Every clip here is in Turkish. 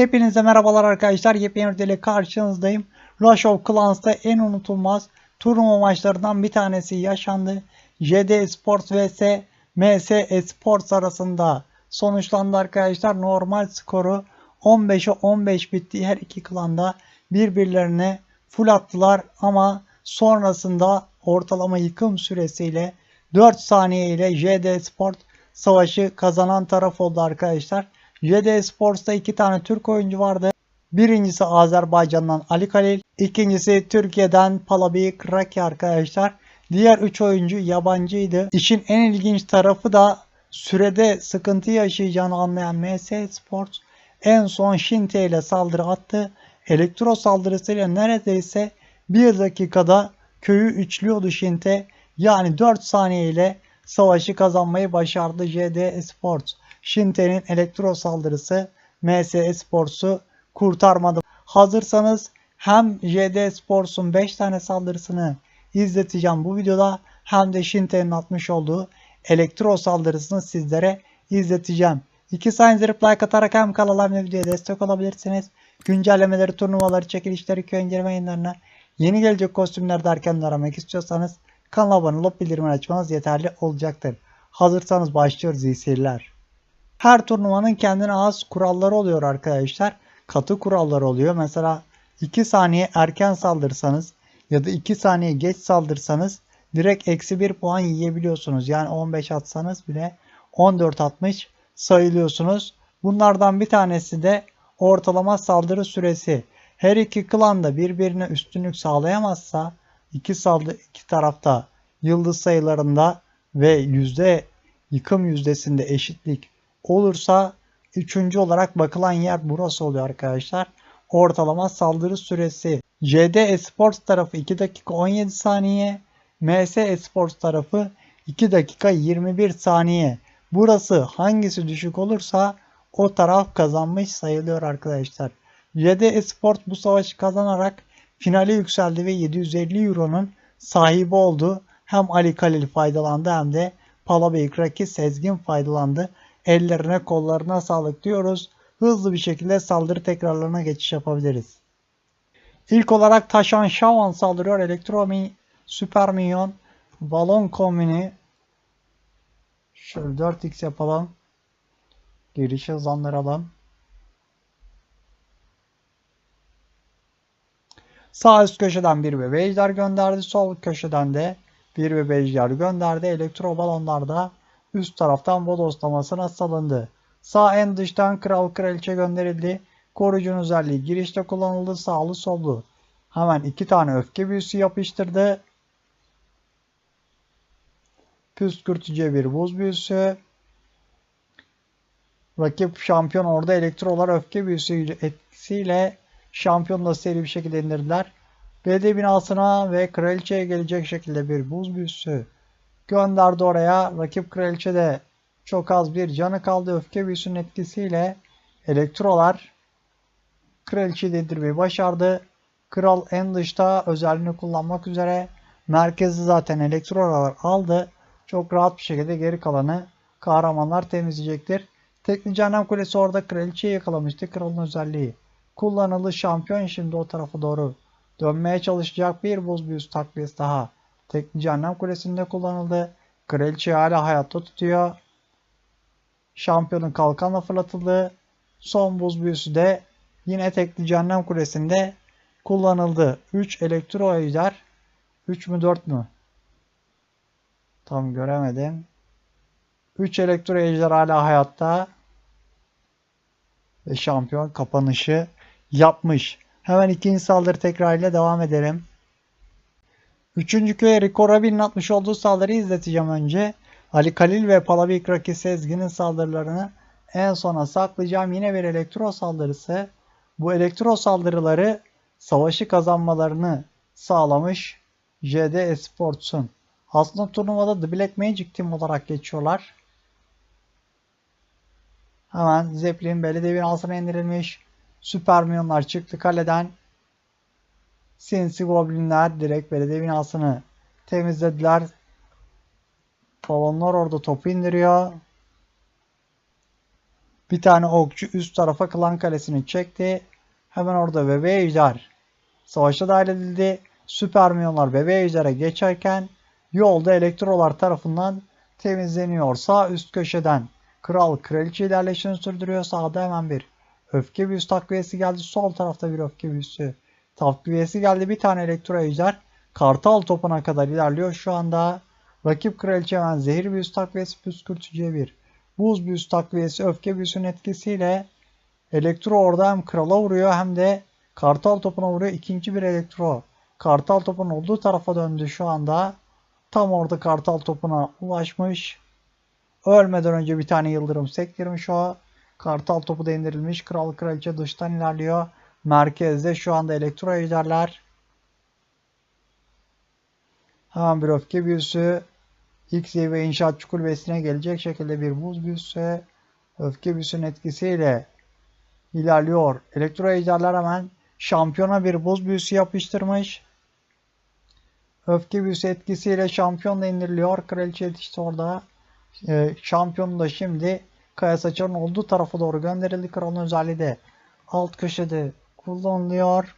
Hepinize merhabalar arkadaşlar. Yepyeni ile karşınızdayım. Rush of Clans'ta en unutulmaz turnuva maçlarından bir tanesi yaşandı. JD Sports vs MS Esports arasında sonuçlandı arkadaşlar. Normal skoru 15'e 15 bitti. Her iki klanda birbirlerine full attılar ama sonrasında ortalama yıkım süresiyle 4 saniye ile JD Sport savaşı kazanan taraf oldu arkadaşlar. JD Sports'ta iki tane Türk oyuncu vardı. Birincisi Azerbaycan'dan Ali Kalil, ikincisi Türkiye'den Palabi Kraki arkadaşlar. Diğer 3 oyuncu yabancıydı. İşin en ilginç tarafı da sürede sıkıntı yaşayacağını anlayan MS Sports en son Shinte ile saldırı attı. Elektro saldırısıyla neredeyse 1 dakikada köyü üçlüyordu Shinte. Yani 4 saniye ile savaşı kazanmayı başardı JD Sports. Shinte'nin elektro saldırısı MS Sports'u kurtarmadı. Hazırsanız hem JD Sports'un 5 tane saldırısını izleteceğim bu videoda hem de Shinte'nin atmış olduğu elektro saldırısını sizlere izleteceğim. İki sayınızı like atarak hem kanala hem de videoya destek olabilirsiniz. Güncellemeleri, turnuvaları, çekilişleri, köy inceleme yayınlarına yeni gelecek kostümler derken de aramak istiyorsanız kanala abone olup bildirimleri açmanız yeterli olacaktır. Hazırsanız başlıyoruz iyi seyirler. Her turnuvanın kendine has kuralları oluyor arkadaşlar. Katı kuralları oluyor. Mesela 2 saniye erken saldırsanız ya da 2 saniye geç saldırsanız direkt eksi 1 puan yiyebiliyorsunuz. Yani 15 atsanız bile 14 atmış sayılıyorsunuz. Bunlardan bir tanesi de ortalama saldırı süresi. Her iki klan da birbirine üstünlük sağlayamazsa iki saldı iki tarafta yıldız sayılarında ve yüzde yıkım yüzdesinde eşitlik olursa üçüncü olarak bakılan yer burası oluyor arkadaşlar. Ortalama saldırı süresi. JD Esports tarafı 2 dakika 17 saniye. MS Esports tarafı 2 dakika 21 saniye. Burası hangisi düşük olursa o taraf kazanmış sayılıyor arkadaşlar. JD Esports bu savaşı kazanarak finale yükseldi ve 750 Euro'nun sahibi oldu. Hem Ali Kalil faydalandı hem de Palabey Kraki Sezgin faydalandı. Ellerine kollarına sağlık diyoruz. Hızlı bir şekilde saldırı tekrarlarına geçiş yapabiliriz. İlk olarak Taşan Şavan saldırıyor. Elektromi Süper Minyon Balon kombini Şöyle 4x yapalım. Girişi hızlandıralım. Sağ üst köşeden bir ejder gönderdi. Sol köşeden de bir ejder gönderdi. Elektro balonlar da üst taraftan bodoslamasına salındı. Sağ en dıştan kral kraliçe gönderildi. Koruyucunun özelliği girişte kullanıldı. Sağlı sollu. Hemen iki tane öfke büyüsü yapıştırdı. Püskürtücüye bir buz büyüsü. Rakip şampiyon orada elektrolar öfke büyüsü etkisiyle şampiyonla seri bir şekilde indirdiler. BD binasına ve kraliçeye gelecek şekilde bir buz büyüsü gönderdi oraya. Rakip kraliçe de çok az bir canı kaldı. Öfke büyüsünün etkisiyle elektrolar kraliçeyi indirmeyi başardı. Kral en dışta özelliğini kullanmak üzere merkezi zaten elektrolar aldı. Çok rahat bir şekilde geri kalanı kahramanlar temizleyecektir. Teknik Cehennem Kulesi orada kraliçeyi yakalamıştı. Kralın özelliği kullanıldı. Şampiyon şimdi o tarafa doğru dönmeye çalışacak bir buz büyüsü takviyesi daha. Teknik Cehennem Kulesi'nde kullanıldı. Kraliçe hala hayatta tutuyor. Şampiyonun kalkanla fırlatıldı. Son buz büyüsü de yine Teknik Cehennem Kulesi'nde kullanıldı. 3 elektro ejder. 3 mü 4 mü? Tam göremedim. 3 elektro ejder hala hayatta. Ve şampiyon kapanışı yapmış. Hemen ikinci saldırı tekrarıyla devam edelim. Üçüncü köye Rico Rabin'in atmış olduğu saldırıyı izleteceğim önce. Ali Kalil ve Palavik Raki Sezgin'in saldırılarını en sona saklayacağım. Yine bir elektro saldırısı. Bu elektro saldırıları savaşı kazanmalarını sağlamış JD Esports'un. Aslında turnuvada The Black Magic Team olarak geçiyorlar. Hemen Zeppelin belediye binasına indirilmiş. Süper milyonlar çıktı kaleden. Sinsi Goblinler direkt belediye binasını temizlediler. Balonlar orada topu indiriyor. Bir tane okçu üst tarafa klan kalesini çekti. Hemen orada bebe ejder. Savaşa dahil edildi. Süper milyonlar bebe ejdere geçerken yolda elektrolar tarafından temizleniyor. Sağ üst köşeden kral kraliçe ilerleyişini sürdürüyor. Sağda hemen bir öfke büyüsü takviyesi geldi. Sol tarafta bir öfke büyüsü takviyesi geldi. Bir tane elektro ejder kartal topuna kadar ilerliyor. Şu anda rakip kraliçe hemen zehir büyüsü takviyesi püskürtücüye bir buz büyüsü takviyesi öfke büyüsünün etkisiyle elektro orada hem krala vuruyor hem de kartal topuna vuruyor. İkinci bir elektro kartal topun olduğu tarafa döndü şu anda. Tam orada kartal topuna ulaşmış. Ölmeden önce bir tane yıldırım sektirmiş o. Kartal topu da. Kral kraliçe dıştan ilerliyor. Merkezde şu anda elektro ejderler. Hemen bir öfke büyüsü. X ve inşaatçı kulübesine gelecek şekilde bir buz büyüsü. Öfke büyüsünün etkisiyle ilerliyor. Elektro ejderler hemen şampiyona bir buz büyüsü yapıştırmış. Öfke büyüsü etkisiyle şampiyon da indiriliyor. Kraliçe yetişti orada. Ee, şampiyon da şimdi Kaya Saçar'ın olduğu tarafa doğru gönderildi. Kralın özelliği de alt köşede kullanılıyor.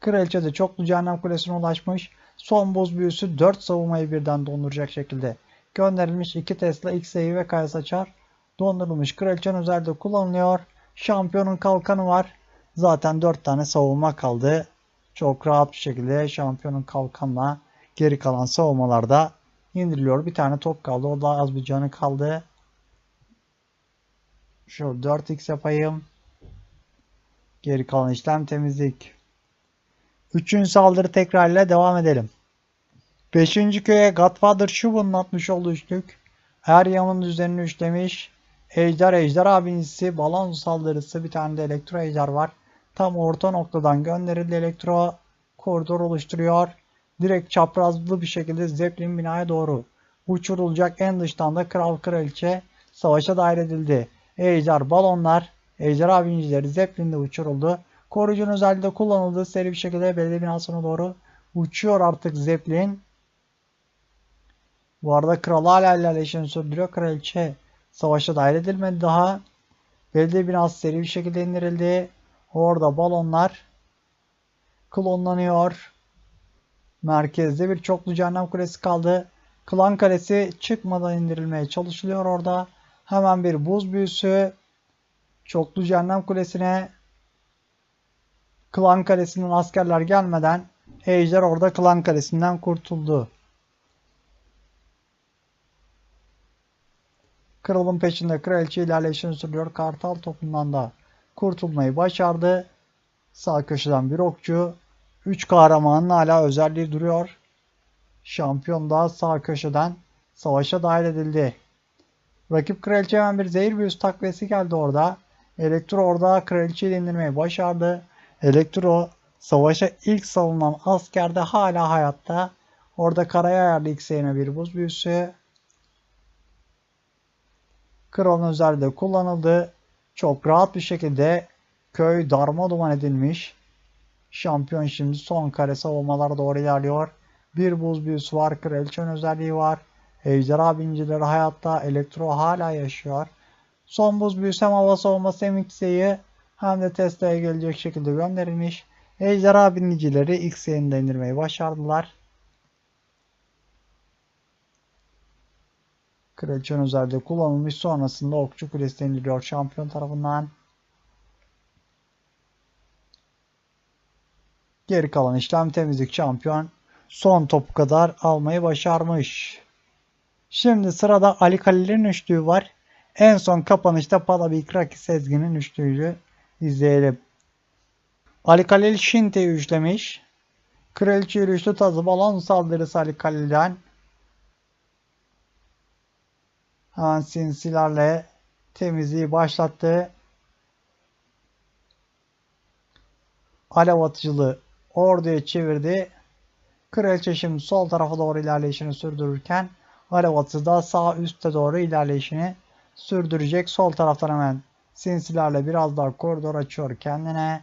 Kraliçe de çoklu cehennem kulesine ulaşmış. Son buz büyüsü 4 savunmayı birden donduracak şekilde gönderilmiş. 2 Tesla, X'eyi ve Kaya Saçar dondurulmuş. Kraliçenin özelliği kullanılıyor. Şampiyonun kalkanı var. Zaten 4 tane savunma kaldı. Çok rahat bir şekilde şampiyonun kalkanla geri kalan savunmalarda indiriliyor. Bir tane top kaldı. O da az bir canı kaldı. Şu 4x yapayım. Geri kalan işlem temizlik. Üçüncü saldırı tekrarıyla devam edelim. Beşinci köye Godfather Shubun'un atmış olduğu üçlük. Her yanın üzerine üçlemiş. Ejder, Ejder abincisi, balon saldırısı, bir tane de elektro ejder var. Tam orta noktadan gönderildi elektro koridor oluşturuyor. Direkt çaprazlı bir şekilde Zeppelin binaya doğru uçurulacak. En dıştan da Kral Kraliçe savaşa dahil edildi. Ejder balonlar, Ejder abincileri Zeppelin'de uçuruldu. Koruyucunun özelliği kullanıldığı seri bir şekilde belediye binasına doğru uçuyor artık Zeppelin. Bu arada kral hala ilerleyişini sürdürüyor. Kraliçe savaşa dahil edilmedi daha. Belediye binası seri bir şekilde indirildi. Orada balonlar klonlanıyor. Merkezde bir çoklu cehennem kulesi kaldı. Klan kalesi çıkmadan indirilmeye çalışılıyor orada. Hemen bir buz büyüsü. Çoklu cehennem kulesine Klan kalesinden askerler gelmeden Ejder orada klan kalesinden kurtuldu. Kralın peşinde kraliçe ilerleyişini sürüyor. Kartal topundan da kurtulmayı başardı. Sağ köşeden bir okçu. 3 kahramanın hala özelliği duruyor. Şampiyon da sağ köşeden savaşa dahil edildi. Rakip kraliçe hemen bir zehir büyüsü takviyesi geldi orada. Elektro orada kraliçeyi indirmeyi başardı. Elektro savaşa ilk salınan askerde hala hayatta. Orada karaya ayarlı X'e bir buz büyüsü. Kralın özelliği kullanıldı. Çok rahat bir şekilde köy darma duman edilmiş. Şampiyon şimdi son kare savunmalara doğru ilerliyor. Bir buz büyüsü var. Kraliçenin özelliği var. Ejderha bincileri hayatta. Elektro hala yaşıyor. Son buz büyüsü hem hava hem X'e'yi hem de Tesla'ya gelecek şekilde gönderilmiş. Ejderha binicileri X'e'yi indirmeyi başardılar. Kraliçenin özelliği kullanılmış. Sonrasında okçu kulesi indiriliyor şampiyon tarafından. Geri kalan işlem temizlik şampiyon son topu kadar almayı başarmış. Şimdi sırada Ali Kalil'in üçlüğü var. En son kapanışta Palabik Raki Sezgin'in üçlüğüyle izleyelim. Ali Kalil Şinte'yi üçlemiş. Kraliçe yürüyüşlü tazı balon saldırısı Ali Kalil'den. Hemen sinsilerle temizliği başlattı. Alev atıcılığı orduya çevirdi. Kraliçe şimdi sol tarafa doğru ilerleyişini sürdürürken da sağ üstte doğru ilerleyişini sürdürecek. Sol taraftan hemen sinsilerle biraz daha koridor açıyor kendine.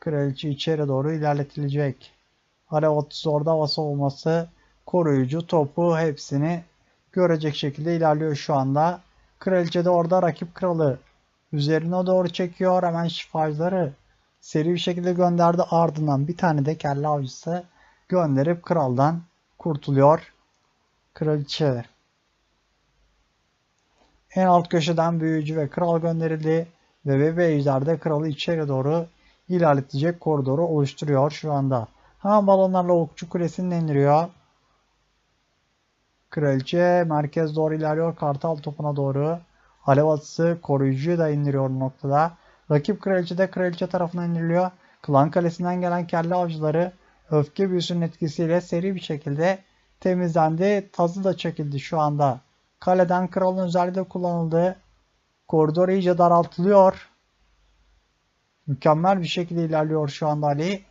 Kraliçe içeri doğru ilerletilecek. Alev atıcı orada hava savunması koruyucu topu hepsini görecek şekilde ilerliyor şu anda. Kraliçe de orada rakip kralı üzerine doğru çekiyor. Hemen şifacıları seri bir şekilde gönderdi. Ardından bir tane de kelle avcısı gönderip kraldan kurtuluyor. Kraliçe. En alt köşeden büyücü ve kral gönderildi. Ve ejder de kralı içeri doğru ilerletecek koridoru oluşturuyor şu anda. Hemen balonlarla okçu kulesini indiriyor. Kraliçe merkez doğru ilerliyor. Kartal topuna doğru. Alev atısı koruyucuyu da indiriyor noktada. Rakip kraliçe de kraliçe tarafına indiriliyor. Klan kalesinden gelen kelle avcıları öfke büyüsünün etkisiyle seri bir şekilde temizlendi. Tazı da çekildi şu anda. Kaleden kralın özelliği de kullanıldı. Koridor iyice daraltılıyor. Mükemmel bir şekilde ilerliyor şu anda Ali.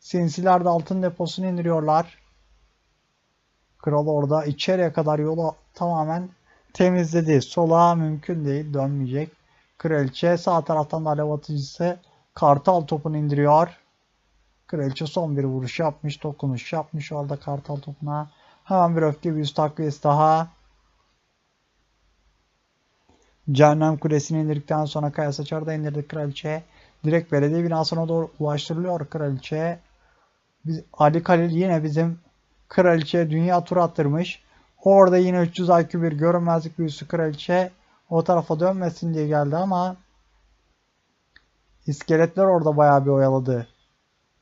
Sinsiler de altın deposunu indiriyorlar. Kral orada içeriye kadar yolu tamamen temizledi. Sola mümkün değil. Dönmeyecek. Kraliçe sağ taraftan da alev atıcısı kartal topunu indiriyor. Kraliçe son bir vuruş yapmış. Dokunuş yapmış orada kartal topuna. Hemen bir öfke büyüsü takviyesi daha. Cehennem kulesini indirdikten sonra Kaya Saçar'da indirdi kraliçe. Direkt belediye binasına doğru ulaştırılıyor kraliçe. Biz, Ali Kalil yine bizim kraliçe dünya tur attırmış. Orada yine 300 IQ bir görünmezlik büyüsü kraliçe o tarafa dönmesin diye geldi ama iskeletler orada bayağı bir oyaladı.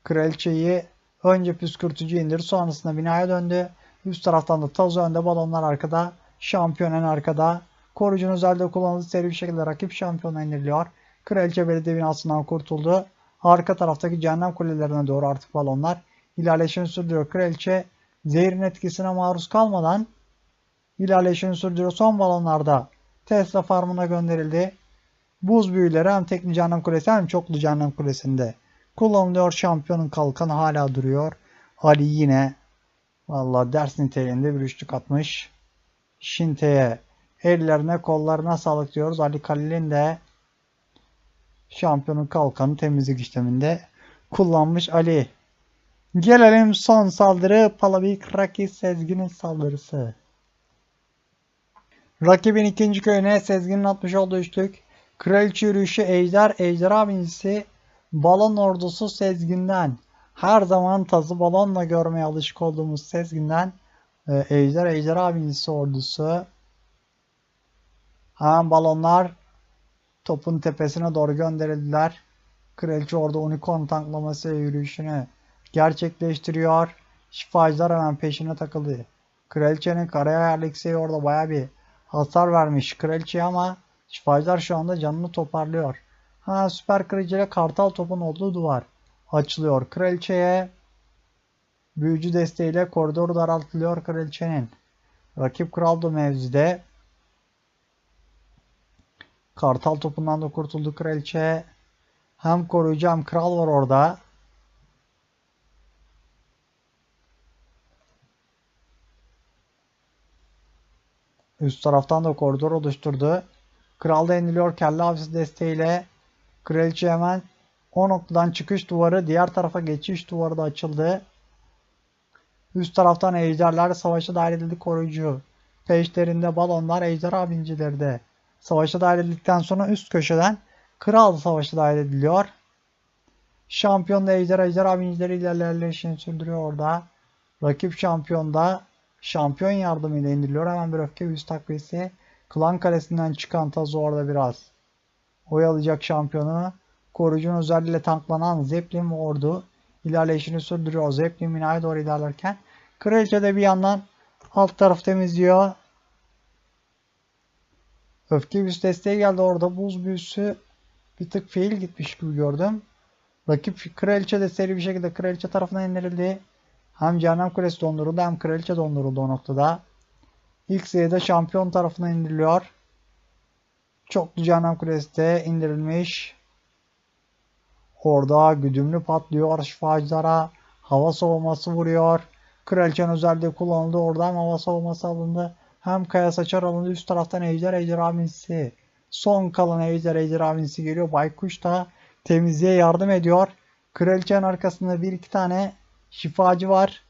Kraliçeyi önce püskürtücü indir sonrasında binaya döndü. Üst taraftan da Tazo önde balonlar arkada. Şampiyon en arkada. Koruyucunun özelliği kullanıldığı seri bir şekilde rakip şampiyona indiriliyor. Kraliçe belediye binasından kurtuldu. Arka taraftaki cehennem kulelerine doğru artık balonlar ilerleyişini sürdürüyor. Kraliçe zehirin etkisine maruz kalmadan ilerleyişini sürdürüyor. Son balonlarda Tesla farmına gönderildi. Buz büyüleri hem tekli cehennem kulesi hem çoklu cehennem kulesinde kullanılıyor. Şampiyonun kalkanı hala duruyor. Ali yine valla ders niteliğinde bir üçlük atmış. Şinte'ye ellerine kollarına sağlık diyoruz. Ali Kalil'in de şampiyonun kalkanı temizlik işleminde kullanmış Ali. Gelelim son saldırı Palavik Raki Sezgin'in saldırısı. Rakibin ikinci köyüne Sezgin'in atmış olduğu üçlük. Kraliçe yürüyüşü Ejder, Ejderha binicisi, balon ordusu Sezgin'den. Her zaman tazı balonla görmeye alışık olduğumuz Sezgin'den e, Ejder, Ejderha binicisi ordusu. Hemen balonlar topun tepesine doğru gönderildiler. Kraliçe orada unicorn tanklaması yürüyüşünü gerçekleştiriyor. Şifacılar hemen peşine takıldı. Kraliçenin karaya yerlikseyi orada baya bir hasar vermiş kraliçeye ama şifacılar şu anda canını toparlıyor. Ha süper ile kartal topun olduğu duvar açılıyor. Kraliçeye büyücü desteğiyle koridor daraltılıyor kraliçenin. Rakip kral da mevzide. Kartal topundan da kurtuldu kraliçe. Hem koruyucu hem kral var orada. Üst taraftan da koridor oluşturdu. Kral da iniliyor kelle avcısı desteğiyle. Kraliçe hemen o noktadan çıkış duvarı diğer tarafa geçiş duvarı da açıldı. Üst taraftan ejderler savaşa dahil edildi koruyucu. Peşlerinde balonlar ejderha bincileri de. Savaşa dahil edildikten sonra üst köşeden kral savaşı dahil ediliyor. Şampiyon da ejder ejderha bincileri ilerleyişini sürdürüyor orada. Rakip şampiyon da şampiyon yardımıyla indiriliyor. Hemen bir öfke yüz takviyesi. Klan kalesinden çıkan Tazo orada biraz oyalayacak şampiyonu. Koruyucunun özelliğiyle tanklanan Zeppelin ordu ilerleyişini sürdürüyor. Zeppelin binaya doğru ilerlerken Kraliçe de bir yandan alt taraf temizliyor. Öfke büyüsü desteği geldi orada. Buz büyüsü bir tık fail gitmiş gibi gördüm. Rakip kraliçe de seri bir şekilde kraliçe tarafına indirildi. Hem Cehennem Kulesi donduruldu hem kraliçe donduruldu o noktada. İlk seride şampiyon tarafına indiriliyor. Çoklu Cehennem Kulesi de indirilmiş. Orada güdümlü patlıyor şifacılara. Hava soğuması vuruyor. Kraliçenin özelliği kullanıldı. Orada hava soğuması alındı. Hem kaya saçar alındı. Üst taraftan ejder ejder aminsi. Son kalan ejder ejder aminsi geliyor. Baykuş da temizliğe yardım ediyor. Kraliçenin arkasında bir iki tane şifacı var.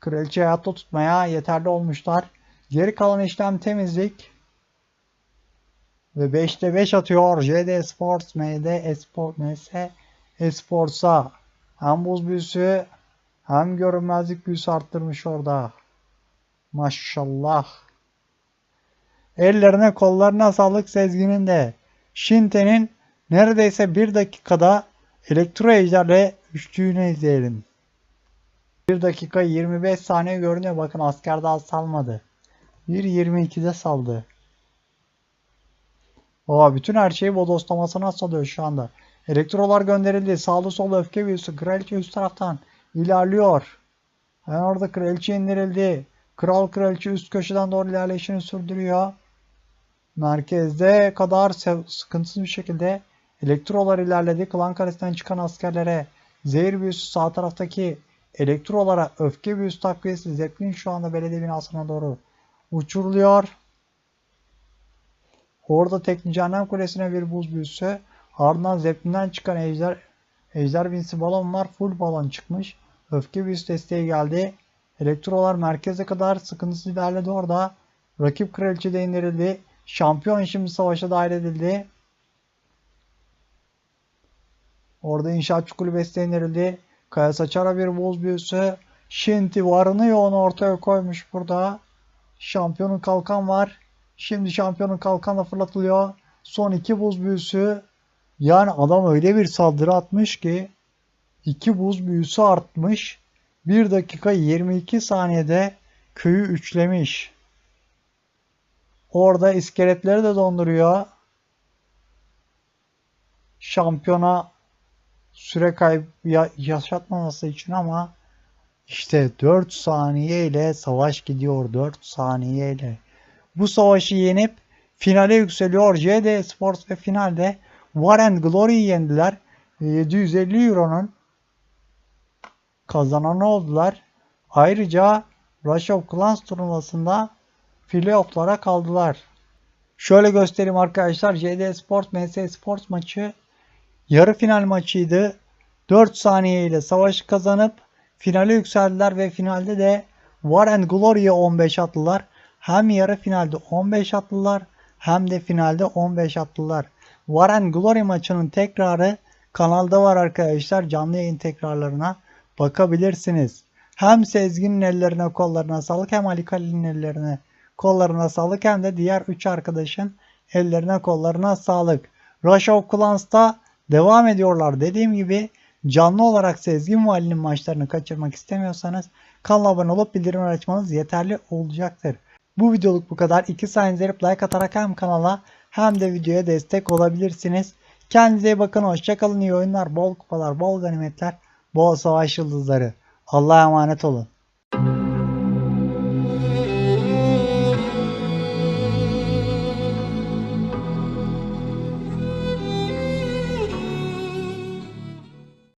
Kraliçeyi hayatta tutmaya yeterli olmuşlar. Geri kalan işlem temizlik. Ve 5'te 5 atıyor. JD Sports, MD Esport, MS Esports'a. Hem buz büyüsü hem görünmezlik büyüsü arttırmış orada. Maşallah. Ellerine kollarına sağlık Sezgin'in de. Shinte'nin neredeyse bir dakikada elektro ejderle üçlüğünü izleyelim. 1 dakika 25 saniye görünüyor. Bakın asker daha salmadı. 1.22'de saldı. Oha bütün her şeyi bodoslamasına salıyor şu anda. Elektrolar gönderildi. Sağlı sollu öfke büyüsü. Kraliçe üst taraftan ilerliyor. Hemen orada kraliçe indirildi. Kral kraliçe üst köşeden doğru ilerleyişini sürdürüyor. Merkezde kadar sıkıntısız bir şekilde elektrolar ilerledi. Klan karesinden çıkan askerlere zehir büyüsü sağ taraftaki elektrolara öfke büyüsü takviyesi Zeppelin şu anda belediye binasına doğru uçuruluyor. Orada teknik cehennem kulesine bir buz büyüsü. Ardından Zeppelin'den çıkan ejder, ejder binsi balon var. Full balon çıkmış. Öfke büyüsü desteği geldi. Elektrolar merkeze kadar sıkıntısız ilerledi orada. Rakip kraliçe de indirildi. Şampiyon şimdi savaşa dahil edildi. Orada inşaatçı kulübesi de indirildi. Kaya Saçara bir buz büyüsü. Shinti varını yoğunu ortaya koymuş burada. Şampiyonun kalkan var. Şimdi şampiyonun kalkanla fırlatılıyor. Son iki buz büyüsü. Yani adam öyle bir saldırı atmış ki iki buz büyüsü artmış. 1 dakika 22 saniyede köyü üçlemiş. Orada iskeletleri de donduruyor. Şampiyona süre kaybı yaşatmaması için ama işte 4 saniye ile savaş gidiyor 4 saniye ile. Bu savaşı yenip finale yükseliyor. JD Sports ve finalde War and Glory'yi yendiler. 750 Euro'nun kazananı oldular. Ayrıca Rush of Clans turnuvasında playoff'lara kaldılar. Şöyle göstereyim arkadaşlar. JD Sports MS Sports maçı yarı final maçıydı. 4 saniye ile savaşı kazanıp finale yükseldiler ve finalde de War and Glory'ye 15 attılar. Hem yarı finalde 15 attılar hem de finalde 15 attılar. War and Glory maçının tekrarı kanalda var arkadaşlar. Canlı yayın tekrarlarına bakabilirsiniz. Hem Sezgin'in ellerine kollarına sağlık hem Ali Kali'nin ellerine kollarına sağlık hem de diğer 3 arkadaşın ellerine kollarına sağlık. Rush of Clans'ta devam ediyorlar. Dediğim gibi canlı olarak Sezgin Vali'nin maçlarını kaçırmak istemiyorsanız kanala abone olup bildirimleri açmanız yeterli olacaktır. Bu videoluk bu kadar. İki sayenize like atarak hem kanala hem de videoya destek olabilirsiniz. Kendinize bakın. Hoşçakalın. İyi oyunlar, bol kupalar, bol ganimetler, bol savaş yıldızları. Allah'a emanet olun.